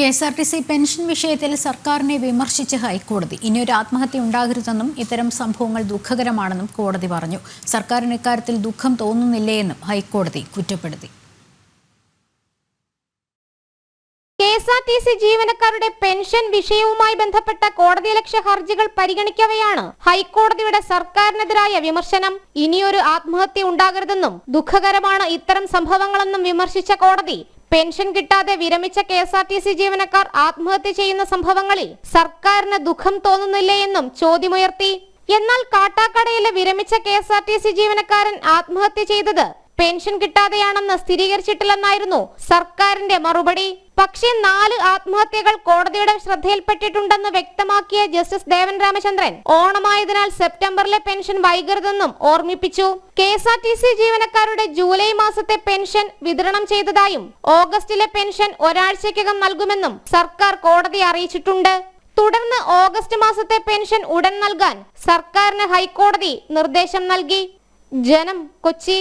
K S R T C pension വിഷയത്തിൽ സർക്കാരിനെ വിമർശിച്ച് ഹൈക്കോടതി. ഇനിയൊരു ആത്മഹത്യ ഉണ്ടാകരുതെന്നും ഇത്തരം സംഭവങ്ങൾ ദുഃഖകരമാണെന്നും കോടതി പറഞ്ഞു. സർക്കാരിന് ഇക്കാര്യത്തിൽ ദുഃഖം തോന്നുന്നില്ലേയെന്നും ഹൈക്കോടതി കുറ്റപ്പെടുത്തി. ടി സി ജീവനക്കാരുടെ പെൻഷൻ വിഷയവുമായി ബന്ധപ്പെട്ട കോടതിയലക്ഷ്യ ഹർജികൾ പരിഗണിക്കവെയാണ് ഹൈക്കോടതിയുടെ സർക്കാരിനെതിരായ വിമർശനം. ഇനിയൊരു ആത്മഹത്യ ഉണ്ടാകരുതെന്നും ദുഃഖകരമാണ് ഇത്തരം സംഭവങ്ങളെന്നും വിമർശിച്ച കോടതി. പെൻഷൻ കിട്ടാതെ വിരമിച്ച K S R T C ജീവനക്കാർ ആത്മഹത്യ ചെയ്യുന്ന സംഭവങ്ങളിൽ സർക്കാരിന് ദുഃഖം തോന്നുന്നില്ലേ എന്നും ചോദ്യമുയർത്തി. എന്നാൽ കാട്ടാക്കടയിലെ വിരമിച്ച K S R T C ജീവനക്കാരൻ ആത്മഹത്യ ചെയ്തത് പെൻഷൻ കിട്ടാതെയാണെന്ന് സ്ഥിരീകരിച്ചിട്ടില്ലെന്നായിരുന്നു സർക്കാരിന്റെ മറുപടി. പക്ഷേ നാല് ആത്മഹത്യകൾ കോടതിയുടെ ശ്രദ്ധയിൽപ്പെട്ടിട്ടുണ്ടെന്ന് വ്യക്തമാക്കിയ ജസ്റ്റിസ് ദേവൻ രാമചന്ദ്രൻ ഓണമായതിനാൽ സെപ്റ്റംബറിലെ പെൻഷൻ വൈകരുതെന്നും ഓർമ്മിപ്പിച്ചു. K S R T C ജീവനക്കാരുടെ ജൂലൈ മാസത്തെ പെൻഷൻ വിതരണം ചെയ്തതായും ഓഗസ്റ്റിലെ പെൻഷൻ ഒരാഴ്ചയ്ക്കകം നൽകുമെന്നും സർക്കാർ കോടതി അറിയിച്ചിട്ടുണ്ട്. തുടർന്ന് ഓഗസ്റ്റ് മാസത്തെ പെൻഷൻ ഉടൻ നൽകാൻ സർക്കാരിന് ഹൈക്കോടതി നിർദ്ദേശം നൽകി. ജനം കൊച്ചി.